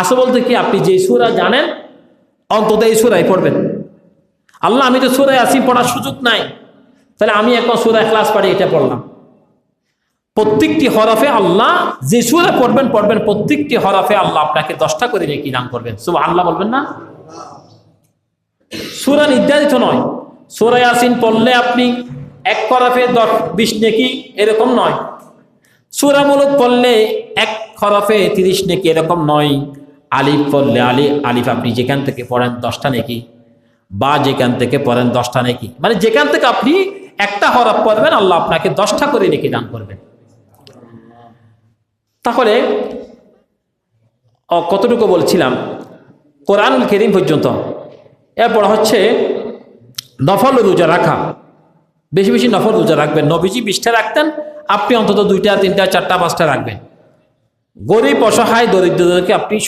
আসো বলতে কি, আপনি যে সুরা জানেন, অন্তত এই সুরাই পড়বেন। আল্লাহ, আমি তো সুরায় আসি পড়ার সুযোগ নাই। তাহলে আমি এখন সুরায় ক্লাস পারি এটা পড়লাম। প্রত্যেকটি হরফে আল্লাহ, যে সুরা পড়বেন পড়বেন, প্রত্যেকটি হরফে আল্লাহ আপনাকে দশটা করে নেকি দান করবেন। শুভ আল্লাহ বলবেন না? সুরা নির্ধারিত নয়। সুরা ইয়াসিন পড়লে আপনি এক হরফে দশ, বিশ নেকি এরকম নয়। সুরা মুলুক পড়লে এক হরফে তিরিশ নেকি এরকম নয়। আলিফ পড়লে আলি, আলিফ আপনি যেখান থেকে পড়েন দশটা নেকি? বা যেখান থেকে পড়েন দশটা নেকি? মানে যেখান থেকে আপনি একটা হরফ পড়বেন, আল্লাহ আপনাকে দশটা করে নেকি দান করবেন। তাহলে কতটুকু বলছিলাম? কোরআনুল কেরিম পর্যন্ত। এরপর হচ্ছে, নফল রোজা রাখা। বেশি বেশি নফল রোজা রাখবেন। নবীজি বিশটা রাখতেন, আপনি অন্তত দুইটা, তিনটা, চারটা, পাঁচটা রাখবেন। গরিব, অসহায়, দরিদ্রদেরকে আপনি